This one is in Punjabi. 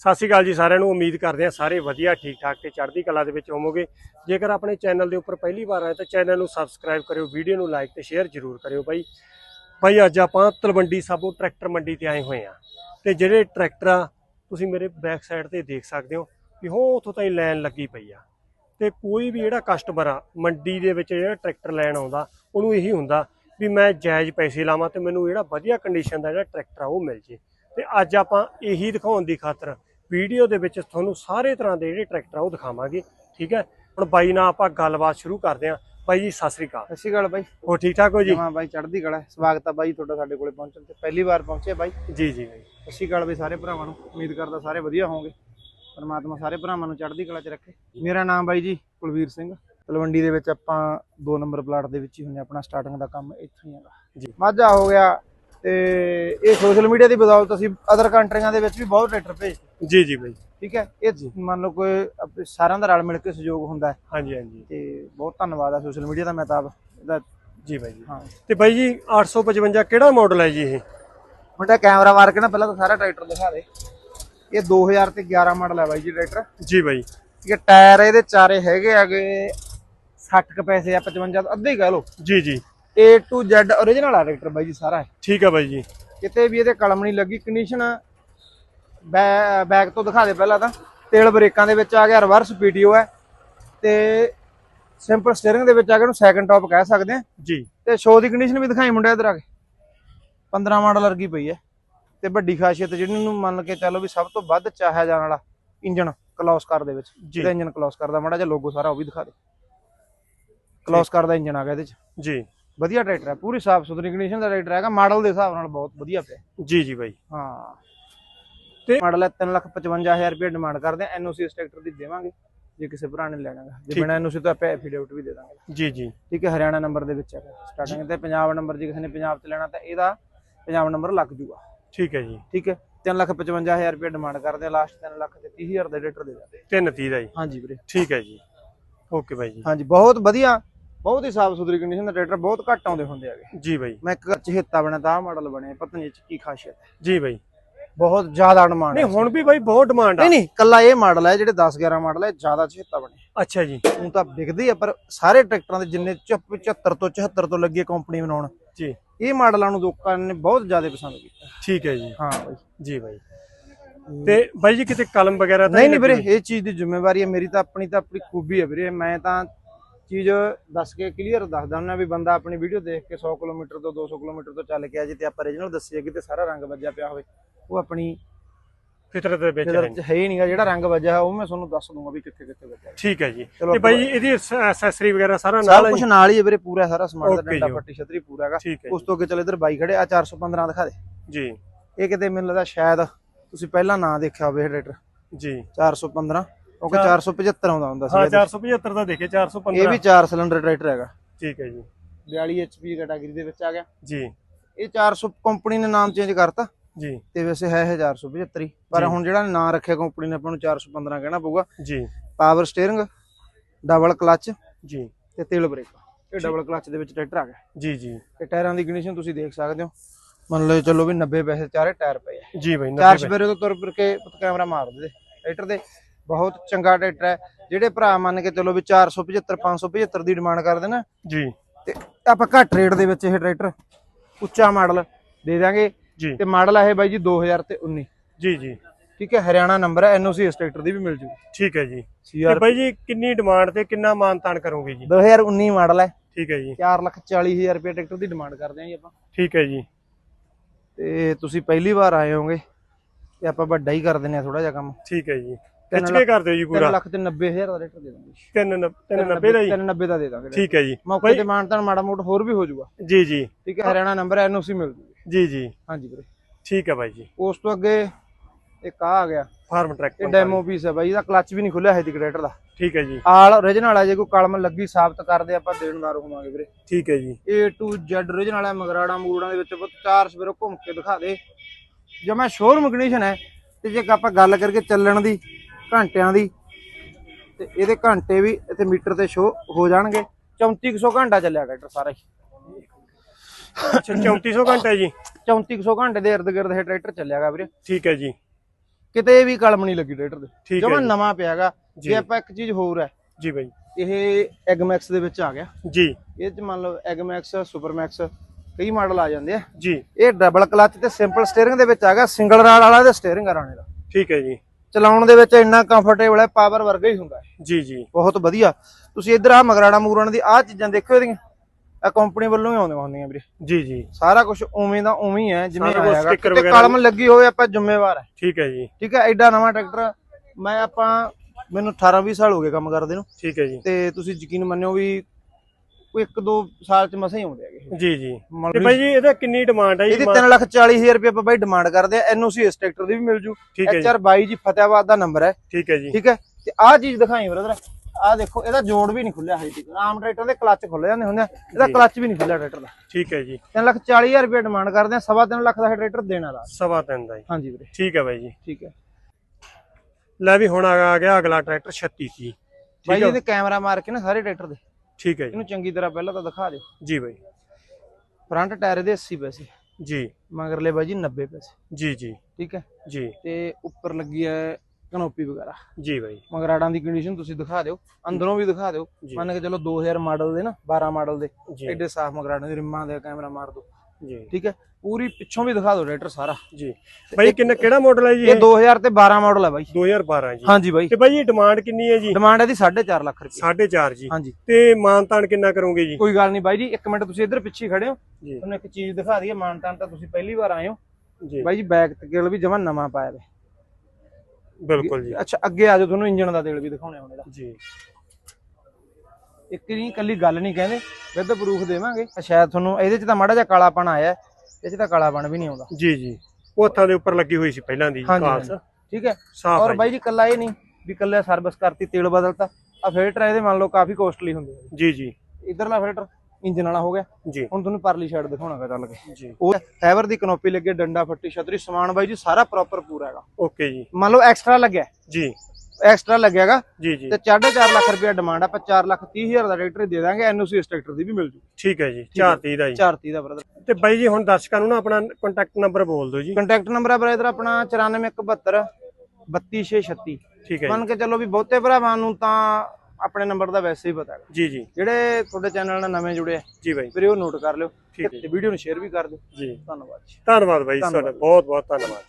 ਸਤਿ ਸ਼੍ਰੀ ਅਕਾਲ ਜੀ ਸਾਰਿਆਂ ਨੂੰ। ਉਮੀਦ ਕਰਦੇ ਹਾਂ ਸਾਰੇ ਵਧੀਆ ਠੀਕ ਠਾਕ ਤੇ ਚੜ੍ਹਦੀ ਕਲਾ ਦੇ ਵਿੱਚ ਹੋਵੋਗੇ। ਜੇਕਰ ਆਪਣੇ ਚੈਨਲ ਦੇ ਉੱਪਰ ਪਹਿਲੀ ਵਾਰ ਆਏ ਤਾਂ ਚੈਨਲ ਨੂੰ ਸਬਸਕ੍ਰਾਈਬ ਕਰਿਓ, ਵੀਡੀਓ ਨੂੰ ਲਾਈਕ ਤੇ ਸ਼ੇਅਰ ਜ਼ਰੂਰ ਕਰਿਓ ਬਾਈ। ਬਾਈ, ਅੱਜ ਆਪਾਂ ਤਲਵੰਡੀ ਸਾਬੋ ਟਰੈਕਟਰ ਮੰਡੀ ਤੇ ਆਏ ਹੋਏ ਆ ਤੇ ਜਿਹੜੇ ਟਰੈਕਟਰ ਆ, ਤੁਸੀਂ ਮੇਰੇ ਬੈਕ ਸਾਈਡ ਤੇ ਦੇਖ ਸਕਦੇ ਹੋ ਕਿ ਹੋ ਉੱਥੋਂ ਤਾਈਂ ਲਾਈਨ ਲੱਗੀ ਪਈ ਆ। ਤੇ ਕੋਈ ਵੀ ਜਿਹੜਾ ਕਸਟਮਰ ਆ, ਮੰਡੀ ਦੇ ਵਿੱਚ ਜਿਹੜਾ ਟਰੈਕਟਰ ਲੈਣ ਆਉਂਦਾ, ਉਹਨੂੰ ਇਹੀ ਹੁੰਦਾ ਵੀ ਮੈਂ ਜਾਇਜ਼ ਪੈਸੇ ਲਾਵਾਂ ਤੇ ਮੈਨੂੰ ਜਿਹੜਾ ਵਧੀਆ ਕੰਡੀਸ਼ਨ ਦਾ ਜਿਹੜਾ ਟਰੈਕਟਰ ਆ, ਉਹ ਮਿਲ ਜੇ। ਤੇ ਅੱਜ ਆਪਾਂ ਇਹੀ ਦਿਖਾਉਣ ਦੀ ਖਾਤਰ ਵੀਡੀਓ ਦੇ ਵਿੱਚ ਤੁਹਾਨੂੰ ਸਾਰੇ ਤਰ੍ਹਾਂ ਦੇ ਜਿਹੜੇ ਟਰੈਕਟਰ ਆ ਉਹ ਦਿਖਾਵਾਂਗੇ ਠੀਕ ਹੈ? ਹੁਣ ਬਾਈ ਨਾਲ ਆਪਾਂ ਗੱਲਬਾਤ ਸ਼ੁਰੂ ਕਰਦੇ ਹਾਂ। ਬਾਈ ਜੀ ਸਤਿ ਸ੍ਰੀ ਅਕਾਲ। ਸਤਿ ਸ਼੍ਰੀ ਅਕਾਲ ਬਾਈ। ਹੋ ਠੀਕ ਠਾਕ ਹੋ ਜੀ? ਜਮਾ ਬਾਈ ਚੜ੍ਹਦੀ ਕਲਾ ਸਵਾਗਤ ਆ ਬਾਈ ਤੁਹਾਡਾ ਸਾਡੇ ਕੋਲੇ ਪਹੁੰਚਣ ਤੇ। ਪਹਿਲੀ ਵਾਰ ਪਹੁੰਚੇ ਬਾਈ। ਜੀ ਜੀ ਬਾਈ। ਸਤਿ ਸ਼੍ਰੀ ਅਕਾਲ ਬਾਈ ਸਾਰੇ ਭਰਾਵਾਂ ਨੂੰ। ਉਮੀਦ ਕਰਦਾ ਸਾਰੇ ਵਧੀਆ ਹੋਵੋਗੇ। ਪਰਮਾਤਮਾ ਸਾਰੇ ਭਰਾਵਾਂ ਨੂੰ ਚੜ੍ਹਦੀ ਕਲਾ 'ਚ ਰੱਖੇ। ਮੇਰਾ ਨਾਮ ਬਾਈ ਜੀ ਕੁਲਵੀਰ ਸਿੰਘ। ਤਲਵੰਡੀ ਦੇ ਵਿੱਚ ਆਪਾਂ 2 ਨੰਬਰ ਪਲਾਟ ਦੇ ਵਿੱਚ ਹੀ ਹੁੰਨੇ ਆਪਣਾ ਸਟਾਰਟਿੰਗ ਦਾ ਕੰਮ ਇੱਥੋਂ ਹੀ ਹੈਗਾ। ਜੀ। ਮਾਝਾ ਹੋ ਗਿਆ। ਤੇ ਇਹ ਸੋਸ਼ਲ ਮੀਡੀਆ ਦੀ ਬਦੌਲਤ ਅਸੀਂ ਅਦਰ ਕੰਟਰੀਆਂ ਦੇ ਵਿੱਚ ਵੀ ਬਹੁਤ ਟਰੈਕਟਰ ਭੇਜ ਜੀ ਜੀ ਬਾਈ। ਠੀਕ ਹੈ? ਇਹ ਮੰਨ ਲਓ ਕੋਈ ਸਾਰਿਆਂ ਦਾ ਰਲ ਮਿਲ ਕੇ ਸਹਿਯੋਗ ਹੁੰਦਾ ਹੈ। ਹਾਂਜੀ ਹਾਂਜੀ। ਤੇ ਬਹੁਤ ਧੰਨਵਾਦ ਆ ਸੋਸ਼ਲ ਮੀਡੀਆ ਦਾ ਮੈਂ ਤਾਂ ਆਪ ਇਹਦਾ ਜੀ ਬਾਈ ਜੀ। ਹਾਂ। ਤੇ ਬਾਈ ਜੀ 855 ਕਿਹੜਾ ਮਾਡਲ ਹੈ ਜੀ ਇਹ? ਮੁੰਡਾ ਕੈਮਰਾ ਮਾਰ ਕੇ ਨਾ ਪਹਿਲਾਂ ਤਾਂ ਸਾਰਾ ਟਰੈਕਟਰ ਦਿਖਾ ਦੇ। ਇਹ 2000 ਤੇ 11 ਮਾਡਲ ਹੈ ਬਾਈ ਜੀ ਟਰੈਕਟਰ ਜੀ ਬਾਈ। ਇਹ ਟਾਇਰ ਇਹਦੇ ਚਾਰੇ ਹੈਗੇ ਆਗੇ 60 ਕ ਪੈਸੇ ਆ 55 ਤੋਂ ਅੱਧੇ ਹੀ ਕਹਿ ਲਓ। ਜੀ ਜੀ। A to Z origignal ਆ ਟਰੈਕਟਰ ਬਾਈ ਜੀ ਸਾਰਾ ਠੀਕ ਹੈ ਬਾਈ ਜੀ। ਕਿਤੇ ਵੀ ਇਹਦੇ ਕਲਮ ਨਹੀਂ ਲੱਗੀ ਕੰਡੀਸ਼ਨ ਬੈਕ ਤੋਂ ਦਿਖਾ ਦੇ ਪਹਿਲਾਂ ਤਾਂ। ਤੇਲ ਬ੍ਰੇਕਾਂ ਦੇ ਵਿੱਚ ਆ ਗਿਆ ਰਿਵਰਸ ਪੀਟੀਓ ਹੈ। ਤੇ ਸਿੰਪਲ ਸਟੀਅਰਿੰਗ ਦੇ ਵਿੱਚ ਆ ਗਿਆ ਉਹਨੂੰ ਸੈਕੰਡ ਟਾਪ ਕਹਿ ਸਕਦੇ ਆ ਜੀ। ਤੇ ਸ਼ੋ ਦੀ ਕੰਡੀਸ਼ਨ ਵੀ ਦਿਖਾਈ ਮੁੰਡਿਆ ਇਧਰ ਆ ਕੇ। 15 ਮਾਡਲ ਵਰਗੀ ਪਈ ਹੈ। ਤੇ ਵੱਡੀ ਖਾਸੀਅਤ ਜਿਹੜੀ ਨੂੰ ਮੰਨ ਕੇ ਚੱਲੋ ਵੀ ਸਭ ਤੋਂ ਵੱਧ ਚਾਹਿਆ ਜਾਣ ਵਾਲਾ ਇੰਜਨ ਕਲੌਸ ਕਾਰ ਦੇ ਵਿੱਚ। ਜੀ। ਜਿਹਦਾ ਇੰਜਨ ਕਲੌਸ ਕਰਦਾ ਮਾੜਾ ਜਿਹਾ ਲੋਗੋ ਸਾਰਾ ਉਹ ਵੀ ਦਿਖਾ ਦੇ। ਕਲੌਸ ਕਾਰ ਦਾ ਇੰਜਨ ਆ ਗਿਆ ਇਹਦੇ ਚ। ਜੀ। ਵਧੀਆ ਟਰੈਕਟਰ ਹੈ ਪੂਰੀ ਸਾਫ਼ ਸੁਥਰੀ ਕੰਡੀਸ਼ਨ ਦਾ ਟਰੈਕਟਰ ਹੈਗਾ ਮਾਡਲ ਦੇ ਹਿਸਾਬ ਨਾਲ ਬਹੁਤ ਵਧੀਆ ਪਿਆ। ਜੀ ਜੀ ਬਾਈ। ਹਾਂ। ਤੇ- ਮਾਡਲ ਹੈ 355000 ਰੁਪਏ ਡਿਮਾਂਡ ਕਰਦੇ ਆ ਐਨਓਸੀ ਇਸ ਟਰੈਕਟਰ ਦੀ ਦੇਵਾਂਗੇ ਜੇ ਕਿਸੇ ਭਰਾ ਨੇ ਲੈਣਾ ਜੇ। ਬਿਨਾਂ ਐਨਓਸੀ ਤੋਂ ਆਪਾਂ ਐਫੀਡੇਵਿਟ ਵੀ ਦੇ ਦਾਂਗੇ। ਜੀ ਜੀ। ਠੀਕ ਹੈ ਹਰਿਆਣਾ ਨੰਬਰ ਦੇ ਵਿੱਚ ਹੈਗਾ। ਸਟਾਰਟਿੰਗ ਤੇ ਪੰਜਾਬ ਨੰਬਰ ਜੇ ਕਿਸੇ ਨੇ ਪੰਜਾਬ ਚ ਲੈਣਾ ਤਾਂ ਇਹਦਾ ਪੰਜਾਬ ਨੰਬਰ ਲੱਗ ਜੂਗਾ। ਠੀਕ ਹੈ ਜੀ। ਠੀਕ ਹੈ 355000 ਰੁਪਏ ਡਿਮਾਂਡ ਕਰਦੇ ਆ ਲਾਸਟ 3 ਲੱਖ ਤੇ 30000 ਦਾ ਰੇਟਰ ਦੇ ਦਾਂਗੇ। 330 ਦਾ ਜੀ। ਹਾਂਜੀ ਵੀਰੇ। ਠੀਕ ਹੈ ਜੀ। ਓਕੇ ਬਾਈ ਜੀ। ਹਾਂਜੀ ਬਹੁਤ ਵਧੀਆ। ਬਹੁਤ ਹੀ ਸਾਫ਼ ਸੁਥਰੀ ਕੰਡੀਸ਼ਨ ਦਾ ਟਰੈਕਟਰ ਬਹੁਤ ਘੱਟ ਆਉਂਦੇ ਹੁੰਦੇ ਹੈਗੇ। ਜੀ ਬਾਈ। ਮੈਂ ਇੱਕ ਚਹੇਤਾ ਬਣਾ ਤਾਂ ਮਾਡਲ ਬਣਿਆ ਪਤਾ ਨਹੀਂ 'ਚ ਕੀ ਖਾਸੀਅਤ ਹੈ। ਜੀ ਬਾਈ। ਬਹੁਤ ਜ਼ਿਆਦਾ ਡਿਮਾਂਡ ਨਹੀਂ ਹੁਣ ਵੀ ਬਾਈ ਬਹੁਤ ਡਿਮਾਂਡ ਆ। ਨਹੀਂ ਨਹੀਂ ਕੱਲਾ ਇਹ ਮਾਡਲ ਹੈ ਜਿਹੜੇ 10 11 ਮਾਡਲ ਹੈ ਜ਼ਿਆਦਾ ਚਹੇਤਾ ਬਣੇ। ਅੱਛਾ ਜੀ। ਹੁਣ ਤਾਂ ਵਿਕਦੇ ਆ ਪਰ ਸਾਰੇ ਟਰੈਕਟਰਾਂ ਦੇ ਜਿੰਨੇ 75 ਤੋਂ 74 ਤੋਂ ਲੱਗੀ ਕੰਪਨੀ ਬਣਾਉਣ ਜੀ। ਇਹ ਮਾਡਲਾਂ ਨੂੰ ਲੋਕਾਂ ਨੇ ਬਹੁਤ ਜ਼ਿਆਦਾ ਪਸੰਦ ਕੀਤਾ। ਠੀਕ ਹੈ ਜੀ। ਹਾਂ ਬਾਈ। ਜੀ ਬਾਈ। ਤੇ ਬਾਈ ਜੀ ਕਿਤੇ ਕਲਮ ਵਗੈਰਾ ਤਾਂ ਨਹੀਂ ਨਹੀਂ ਵੀਰੇ ਇਹ ਚੀਜ਼ ਦੀ ਜ਼ਿੰਮੇਵਾਰੀ ਹੈ ਮੇਰੀ ਤਾਂ ਆਪਣੀ ਤਾਂ ਆਪਣੀ ਖੂਬੀ ਹੈ ਵੀਰੇ। ਮੈਂ ਤਾਂ ਚੀਜ਼ ਦੱਸ ਕੇ ਕਲੀਅਰ ਦੱਸਦਾ ਹੁੰਦਾ ਵੀ ਬੰਦਾ ਆਪਣੀ ਵੀਡੀਓ ਦੇਖ ਕੇ 100 ਕਿਲੋਮੀਟਰ ਤੋਂ 200 ਕਿਲੋਮੀਟਰ ਤੋਂ ਚੱਲ ਕੇ ਆ ਜੇ ਤੇ ਆਪਾਂ ਰੀਜਨਲ ਦੱਸੀਏ ਕਿ ਤੇ ਸਾਰਾ ਰੰਗ ਵੱਜਿਆ ਪਿਆ ਹੋਵੇ ਉਹ ਆਪਣੀ ਫਿਤਰਤ ਦੇ ਵਿੱਚ ਹੈ। ਹੈ ਨਹੀਂਗਾ ਜਿਹੜਾ ਰੰਗ ਵੱਜਿਆ ਉਹ ਮੈਂ ਤੁਹਾਨੂੰ ਦੱਸ ਦੂੰਗਾ ਵੀ ਕਿੱਥੇ ਕਿੱਥੇ ਵੱਜਿਆ। ਠੀਕ ਹੈ ਜੀ। ਤੇ ਬਾਈ ਇਹਦੀ ਐਕਸੈਸਰੀ ਵਗੈਰਾ ਸਾਰਾ ਸਭ ਨਾਲ ਹੈ ਕੁਝ? ਨਾਲ ਹੀ ਹੈ ਵੀਰੇ ਪੂਰਾ ਸਾਰਾ ਸਮਾਨ ਦਾ ਡੰਡਾ। ਪੱਟੀ ਛਤਰੀ ਪੂਰਾ ਹੈਗਾ। ਉਸ ਤੋਂ ਅੱਗੇ ਚੱਲ ਇਧਰ ਬਾਈ ਖੜੇ ਆ 415 ਦਿਖਾ ਦੇ। ਜੀ। ਇਹ ਕਿਤੇ ਮੈਨੂੰ ਲੱਗਦਾ ਸ਼ਾਇਦ ਤੁਸੀਂ ਪਹਿਲਾਂ ਨਾਂ ਦੇਖਿਆ ਹੋਵੇ ਇਹ ਟਰੈਕਟਰ ਜੀ। 415 ਕਿਉਂਕਿ ਚਾਰ- 475 ਆਉਂਦਾ ਹੁੰਦਾ ਸੀ ਹਾਂ ਇਹਦੇ। 475 ਦਾ ਦੇਖੇ ਇਹ 415 ਵੀ 4 ਸਿਲੰਡਰ ਟਰੈਕਟਰ ਹੈਗਾ। ਠੀਕ ਹੈ ਜੀ। 42 HP ਕੈਟਾਗਰੀ ਦੇ ਵਿੱਚ ਆ ਗਿਆ। ਜੀ। ਇਹ 400 ਕੰਪਨੀ ਨੇ ਨਾਮ ਚੇਂਜ ਕਰਤਾ। ਜੀ। ਤੇ ਵੈਸੇ ਹੈ ਇਹ 475 ਹੀ। ਪਰ। ਹੁਣ ਜਿਹੜਾ ਨਾਂ ਰੱਖਿਆ ਕੰਪਨੀ ਨੇ ਆਪਾਂ ਨੂੰ 415 ਕਹਿਣਾ ਪਊਗਾ। ਜੀ। ਪਾਵਰ ਸਟੀਅਰਿੰਗ ਡਬਲ ਕਲਚ ਜੀ। ਤੇ ਤੇਲ ਬ੍ਰੇਕ ਇਹ ਡਬਲ ਕਲਚ ਦੇ ਵਿੱਚ ਟਰੈਕਟਰ ਆ ਗਿਆ। ਜੀ ਜੀ। ਤੇ ਟਾਇਰਾਂ ਦੀ ਕੰਡੀਸ਼ਨ ਤੁਸੀਂ ਦੇਖ ਸਕਦੇ ਹੋ। ਮੰਨ ਲਓ ਚਲੋ ਵੀ 90 ਪੈਸੇ ਚਾਰੇ ਟਾਇਰ ਪਏ ਆ। ਜੀ ਬਾਈ ਚਾਰ 90 ਸਵੇਰੇ ਤੋਂ ਤੁਰ ਫਿਰ ਕੇ ਕੈਮਰਾ ਮਾਰ ਦੇ ਟਰੈਕਟਰ ਦੇ ਬਹੁਤ ਚੰਗਾ ਟਰੈਕਟਰ ਹੈ। ਜਿਹੜੇ ਭਰਾ ਮੰਨ ਕੇ ਚਲੋ ਵੀ 475 575 ਦੀ ਡਿਮਾਂਡ ਕਰਦੇ ਨਾ ਜੀ। ਤੇ ਆਪਾਂ ਘੱਟ ਰੇਟ ਦੇ ਵਿੱਚ ਇਹ ਟਰੈਕਟਰ ਉੱਚਾ ਮਾਡਲ ਦੇ ਦਾਂਗੇ ਜੀ। ਤੇ ਮਾਡਲ ਹੈ ਬਾਈ ਜੀ 2000 ਤੇ 19 ਜੀ ਜੀ। ਠੀਕ ਹੈ ਹਰਿਆਣਾ ਨੰਬਰ ਹੈ ਐਨਓਸੀ ਇਸ ਟਰੈਕਟਰ ਦੀ ਵੀ ਮਿਲ ਜੂਗੀ। ਠੀਕ ਹੈ ਜੀ। ਤੇ ਬਾਈ ਜੀ ਕਿੰਨੀ ਡਿਮਾਂਡ ਤੇ ਕਿੰਨਾ ਮਾਨਤਾਨ ਕਰੋਗੇ ਜੀ? 2019 ਮਾਡਲ ਹੈ। ਠੀਕ ਹੈ ਜੀ। 4 ਲੱਖ 40 ਹਜ਼ਾਰ ਰੁਪਏ ਟਰੈਕਟਰ ਦੀ ਡਿਮਾਂਡ ਕਰਦੇ ਆਂ ਜੀ ਆਪਾਂ। ਠੀਕ ਹੈ ਜੀ। ਤੇ ਤੁਸੀਂ ਪਹਿਲੀ ਵਾਰ ਆਏ ਹੋਗੇ ਤੇ ਆਪਾਂ ਵੱਡਾ ਹੀ ਕਰ ਦਿੰਨੇ ਆ ਥੋੜਾ ਜਿਹਾ ਕੰਮ। ਠੀਕ ਹੈ ਜੀ। ਕੇ 3 ਪੂਰਾ? ਲੱਖ ਤੇ 90 ਹਜ਼ਾਰ ਦਾ ਟਰੈਕਟਰ ਦੇ ਦਾਂਗੇ। 390 ਦਾ ਜੀ? 390 ਦਾ ਦੇ ਦਾਂਗੇ ਠੀਕ ਹੈ ਜੀ। ਮੌਕੇ ਤੇ ਮਾਨਤਾਨ ਮਾੜਾ ਮੋਟ ਹੋਰ ਵੀ ਹੋ ਜਾਊਗਾ। ਜੀ ਜੀ। ਠੀਕ ਹੈ ਹਰਿਆਣਾ ਨੰਬਰ ਐਨਓਸੀ ਮਿਲ ਜੂਗੀ। ਜੀ ਜੀ। ਹਾਂਜੀ ਵੀਰੇ। ਠੀਕ ਹੈ ਬਾਈ ਜੀ। ਉਸ ਤੋਂ ਅੱਗੇ ਇੱਕ ਆ ਆ ਗਿਆ। ਫਾਰਮ ਟਰੈਕ ਇਹ ਡੈਮੋ ਪੀਸ ਹੈ ਬਾਈ ਇਹਦਾ ਕਲੱਚ ਵੀ ਨਹੀਂ ਖੁੱਲਿਆ ਹੈ ਦੀ ਟਰੈਕਟਰ ਦਾ। ਠੀਕ ਹੈ ਜੀ। ਆਲ origignal ਆ ਜੇ ਕੋਈ ਕਲਮ ਲੱਗੀ ਸਾਬਤ ਕਰਦੇ ਆਪਾਂ ਦੇਣਦਾਰ ਹੋਵਾਂਗੇ ਵੀਰੇ। ਠੀਕ ਹੈ ਜੀ। A to Z origignal ਹੈ ਮਗਰਾੜਾ ਮੂਰੜਾਂ ਦੇ ਵਿੱਚ ਬਹੁਤ ਚਾਰ ਸਵੇਰੋਂ ਘੁੰਮ ਕੇ ਦਿਖਾ ਦੇ। ਜਮਾ ਸ਼ੋਰੂਮ ਕੰਡੀਸ਼ਨ ਹੈ ਤੇ ਜੇ ਆਪਾਂ ਗੱਲ ਕਰਕੇ ਚੱਲਣ ਦੀ ਘੰਟਿਆਂ ਦੀ ਤੇ ਇਹਦੇ ਘੰਟੇ ਵੀ ਇੱਥੇ ਮੀਟਰ ਤੇ ਸ਼ੋ ਹੋ ਜਾਣਗੇ। 3400 ਘੰਟਾ ਚੱਲਿਆ ਟਰੈਕਟਰ ਸਾਰਾ ਹੀ। ਅੱਛਾ 3400 ਘੰਟਾ ਜੀ। 3400 ਘੰਟੇ ਦੇ ਇਰਦ ਗਿਰਦ ਇਹ ਟਰੈਕਟਰ ਚੱਲਿਆਗਾ ਵੀਰੇ। ਠੀਕ ਹੈ ਜੀ। ਕਿਤੇ ਵੀ ਕਲਮ ਨਹੀਂ ਲੱਗੀ ਟਰੈਕਟਰ ਦੇ ਜਮਾ ਜੀ। ਨਵਾਂ ਪਿਆਗਾ ਜੇ ਆਪਾਂ ਇੱਕ ਚੀਜ਼ ਹੋਰ ਹੈ ਜੀ ਬਾਈ। ਇਹ ਐਗਮੈਕਸ ਦੇ ਵਿੱਚ ਆ ਗਿਆ। ਜੀ। ਇਹ ਚ ਮੰਨ ਲਓ ਐਗਮੈਕਸ ਸੁਪਰਮੈਕਸ ਕਈ ਮਾਡਲ ਆ ਜਾਂਦੇ ਆ। ਜੀ। ਇਹ ਡਬਲ ਕਲਚ ਤੇ ਸਿੰਪਲ ਸਟੀਅਰਿੰਗ ਦੇ ਵਿੱਚ ਆ ਗਿਆ। ਸਿੰਗਲ ਰਾਡ ਵਾਲਾ ਤੇ ਸਟੀਅਰਿੰਗ ਰਾਣੇ ਦਾ। ਠੀਕ ਹੈ ਜੀ। ਚਲਾਉਣ ਦੇ ਵਿੱਚ ਇੰਨਾ ਕੰਫਰਟੇਬਲ ਹੈ ਪਾਵਰ ਵਰਗਾ ਹੀ ਹੁੰਦਾ ਹੈ। ਜੀ ਜੀ। ਬਹੁਤ ਵਧੀਆ। ਤੁਸੀਂ ਇੱਧਰ ਆ ਮਗਰਾੜਾ ਮੂਰਣ ਦੀ ਆਹ ਚੀਜ਼ਾਂ ਦੇਖੋ ਇਹਦੀਆਂ। ਆ ਕੰਪਨੀ ਵੱਲੋਂ ਹੀ ਆਉਂਦੀਆਂ ਹੁੰਦੀਆਂ ਵੀਰੇ। ਜੀ ਜੀ। ਸਾਰਾ ਕੁਝ ਉਵੇਂ ਦਾ ਉਵੇਂ ਹੀ ਹੈ ਜਿਵੇਂ ਆਇਆਗਾ ਤੇ ਕਲਮ ਲੱਗੀ ਹੋਵੇ ਆਪਾਂ ਜ਼ਿੰਮੇਵਾਰ ਹੈ। ਠੀਕ ਹੈ ਜੀ। ਠੀਕ ਹੈ ਐਡਾ ਨਵਾਂ ਟਰੈਕਟਰ। ਮੈਂ ਆਪਾਂ ਮੈਨੂੰ 18 20 ਸਾਲ ਹੋ ਗਏ ਕੰਮ ਕਰਦੇ ਨੂੰ। ਠੀਕ ਹੈ ਜੀ। ਤੇ ਤੁਸੀਂ ਯਕੀਨ ਮੰਨਿਓ ਵੀ ਕੋਈ ਇੱਕ ਦੋ ਸਾਲ ਚ ਮਸਾਂ ਹੀ ਆਉਂਦੇ ਹੈਗੇ ਜੀ ਜੀ। ਤੇ ਬਾਈ ਜੀ ਇਹਦਾ ਕਿੰਨੀ ਡਿਮਾਂਡ ਹੈ ਜੀ ਇਹਦੀ 3 ਲੱਖ 40 ਹਜ਼ਾਰ ਰੁਪਏ ਆਪਾਂ ਬਾਈ ਡਿਮਾਂਡ ਕਰਦੇ ਆ। ਐਨਓਸੀ ਇਸ ਟਰੈਕਟਰ ਦੀ ਵੀ ਮਿਲ ਜੂ। ਐਚਆਰ 22 ਜੀ। ਫਤਿਆਬਾਦ ਦਾ ਨੰਬਰ ਹੈ। ਠੀਕ ਹੈ ਜੀ। ਠੀਕ ਹੈ? ਤੇ ਆਹ ਚੀਜ਼ ਦਿਖਾਈ ਬ੍ਰਦਰ ਆਹ ਦੇਖੋ ਇਹਦਾ ਜੋੜ ਵੀ ਨਹੀਂ ਖੁੱਲਿਆ ਹਜੇ ਤੱਕ। ਆਮ ਟਰੈਕਟਰ ਦੇ ਕਲੱਚ ਖੁੱਲ ਜਾਂਦੇ ਹੁੰਦੇ ਆ। ਇਹਦਾ। ਕਲੱਚ ਵੀ ਨਹੀਂ ਖੁੱਲਿਆ ਟਰੈਕਟਰ ਦਾ। ਠੀਕ ਹੈ ਜੀ। 3 ਲੱਖ 40 ਹਜ਼ਾਰ ਰੁਪਏ ਡਿਮਾਂਡ ਕਰਦੇ ਆ। ਸਵਾ ਤਿੰਨ ਲੱਖ ਦਾ ਟਰੈਕਟਰ ਦੇਣ ਵਾਲਾ। ਸਵਾ ਤਿੰਨ ਦਾ ਜੀ। ਹਾਂਜੀ ਵੀਰੇ। ਠੀਕ ਹੈ ਬਾਈ ਜੀ। ਠੀਕ ਹੈ। ਲੈ ਵੀ ਹੁਣ ਆ ਗਿਆ ਅਗਲਾ ਟਰੈਕਟਰ 36 ਕੀ ਬਾਈ ਇਹਦੇ ਕੈਮਰਾ ਮਾਰ ਕੇ ਨਾ ਸਾਰੇ ਟਰੈਕਟਰ ਦੇ। ਠੀਕ ਹੈ ਜੀ। ਇਹਨੂੰ ਚੰਗੀ ਤਰ੍ਹਾਂ ਪਹਿਲਾਂ ਤਾਂ ਦਿਖਾ ਦਿਓ। ਜੀ ਬਾਈ। ਫਰੰਟ ਟਾਇਰ ਦੇ 80 ਪੈਸੇ ਜੀ। ਮਗਰਲੇ ਬਾਈ ਜੀ 90 ਪੈਸੇ। ਜੀ ਜੀ। ਠੀਕ ਹੈ? ਜੀ। ਤੇ ਉੱਪਰ ਲੱਗੀ ਹੈ ਕਨੋਪੀ ਵਗੈਰਾ। ਜੀ ਬਾਈ। ਮਗਰਾੜਾਂ ਦੀ ਕੰਡੀਸ਼ਨ ਤੁਸੀਂ ਦਿਖਾ ਦਿਓ। ਅੰਦਰੋਂ ਵੀ ਦਿਖਾ ਦਿਓ। ਮੰਨ ਕੇ ਚਲੋ 2000 ਮਾਡਲ ਦੇ ਨਾ 12 ਮਾਡਲ ਦੇ। ਐਡੇ ਸਾਫ਼ ਮਗਰਾੜਾਂ ਦੇ ਰਿਮਾਂ ਦੇ ਕੈਮਰਾ ਮਾਰ ਦਿਓ ਜੀ। ਠੀਕ ਹੈ? ਪੂਰੀ ਪਿੱਛੋਂ ਵੀ ਦਿਖਾ ਦਿਓ ਟਰੈਕਟਰ ਸਾਰਾ। ਜੀ। ਬਾਈ ਕਿੰਨਾ ਕਿਹੜਾ ਮਾਡਲ ਹੈ ਜੀ ਇਹ 2000 ਤੇ 12 ਮਾਡਲ ਹੈ ਬਾਈ। 2012 ਜੀ। ਹਾਂਜੀ ਬਾਈ। ਤੇ ਬਾਈ ਇਹ ਡਿਮਾਂਡ ਕਿੰਨੀ ਹੈ ਜੀ? ਡਿਮਾਂਡ ਇਹਦੀ 4.5 ਲੱਖ ਰੁਪਏ। 4.5 ਜੀ। ਹਾਂਜੀ। ਤੇ ਮਾਨਤਾਨ ਕਿੰਨਾ ਕਰੋਗੇ ਜੀ? ਕੋਈ ਗੱਲ ਨਹੀਂ ਬਾਈ ਜੀ ਇੱਕ ਮਿੰਟ ਤੁਸੀਂ ਇੱਧਰ ਪਿੱਛੇ ਖੜੇ ਹੋ। ਤੁਹਾਨੂੰ ਇੱਕ ਚੀਜ਼ ਦਿਖਾ ਦਈਏ ਮਾਨਤਾਨ ਤਾਂ ਤੁਸੀਂ ਪਹਿਲੀ ਵਾਰ ਆਏ ਹੋ। ਜੀ। ਬਾਈ ਜੀ ਬੈਕ ਤੇਲ ਵੀ ਜਮਾ ਨਵਾਂ ਪਾਇਆ ਵੇ। ਬਿਲਕੁਲ ਜੀ। ਅੱਛਾ ਅੱਗੇ ਆ ਜਾਓ ਤੁਹਾਨੂੰ ਇੰਜਨ ਦਾ ਤੇਲ ਵੀ ਦਿਖਾਉਣੇ ਹੁਣ ਇਹਦਾ। ਜੀ। ਇੱਕ ਨਹੀਂ ਕੱਲੀ ਗੱਲ ਨਹੀਂ ਕਹਿੰਦੇ। ਵਿਦ ਪ੍ਰੂਫ ਦੇਵਾਂਗੇ। ਸ਼ਾਇਦ ਤੁਹਾਨੂੰ ਇਹਦੇ ਚ ਤਾਂ ਮਾੜਾ ਜਿਹਾ ਕਾਲਾਪਣ ਆਇਆ। ਇਹ ਚ ਤਾਂ ਕਾਲਾਪਣ ਵੀ ਨਹੀਂ ਆਉਂਦਾ। ਜੀ ਜੀ। ਪੋਥਾਂ ਦੇ ਉੱਪਰ ਲੱਗੀ ਹੋਈ ਸੀ ਪਹਿਲਾਂ ਦੀ ਹਾਂਜੀ, ਠੀਕ ਹੈ? ਸਾਫ਼ ਔਰ ਹੈ ਬਾਈ ਜੀ ਕੱਲਾ ਇਹ ਨਹੀਂ ਵੀ ਕੱਲਾ ਸਰਵਿਸ ਕਰਤੀ ਤੇਲ ਬਦਲਤਾ। ਆ ਫਿਲਟਰ ਇਹਦੇ ਮੰਨ ਲਓ ਕਾਫੀ ਕੋਸਟਲੀ ਹੁੰਦੇ ਆ। ਜੀ ਜੀ। ਇਧਰਲਾ ਫਿਲਟਰ ਇੰਜਨ ਵਾਲਾ ਹੋ ਗਿਆ। ਜੀ। ਹੁਣ ਤੁਹਾਨੂੰ ਪਰਲੀ ਸਾਈਡ ਦਿਖਾਉਣਾਗਾ ਚੱਲ ਕੇ। ਜੀ। ਉਹ ਫਾਈਬਰ ਦੀ ਕਨੋਪੀ ਲੱਗੇ ਡੰਡਾ ਫੱਟੀ ਛਤਰੀ ਸਮਾਨ ਬਾਈ ਜੀ ਸਾਰਾ ਪ੍ਰੋਪਰ ਪੂਰਾ ਹੈਗਾ। ਓਕੇ ਜੀ। ਮੰਨ ਲਓ ਐਕਸਟਰਾ ਲੱਗਿਆ। ਜੀ। ਐਕਸਟਰਾ ਜੀ ਜੀ। ਤੇ 4.5 ਲੱਖ ਰੁਪਏ ਡਿਮਾਂਡ ਆਪਾਂ 4 ਲੱਖ 30 ਹਜ਼ਾਰ ਦਾ ਟਰੈਕਟਰ ਦੇ ਦਾਂਗੇ ਐਨਓਸੀ ਇਸ ਟਰੈਕਟਰ ਦੀ ਵੀ ਮਿਲ ਜੂ। ਠੀਕ ਹੈ ਜੀ 430 ਦਾ ਜੀ। 430 ਦਾ ਬ੍ਰਦਰ ਤੇ ਬਾਈ ਜੀ ਹੁਣ ਦਰਸ਼ਕਾਂ ਨੂੰ ਨਾ ਆਪਣਾ ਕੰਟੈਕਟ ਨੰਬਰ ਬੋਲ ਦਿਓ ਜੀ। ਕੰਟੈਕਟ ਨੰਬਰ ਹੈ ਬ੍ਰਦਰ ਆਪਣਾ 94172 32636 ਠੀਕ ਹੈ ਮੰਨ ਕੇ ਚੱਲੋ ਵੀ ਬਹੁਤੇ ਭਰਾਵਾਂ ਨੂੰ ਤਾਂ ਆਪਣੇ ਨੰਬਰ ਦਾ ਵੈਸੇ ਹੀ ਪਤਾ ਹੈ ਜੀ ਜੀ। ਜਿਹੜੇ ਤੁਹਾਡੇ ਚੈਨਲ ਨਾਲ ਨਵੇਂ ਜੁੜੇ ਆ ਜੀ ਬਾਈ। ਵੀਰੇ ਉਹ ਨੋਟ ਕਰ ਲਿਓ ਤੇ ਵੀਡੀਓ ਨੂੰ ਸ਼ੇਅਰ ਵੀ ਕਰ ਦਿਓ। ਜੀ। ਧੰਨਵਾਦ ਜੀ। ਧੰਨਵਾਦ ਬਾਈ। ਤੁਹਾਡਾ। ਬਹੁਤ ਬਹੁਤ ਧੰਨਵਾਦ।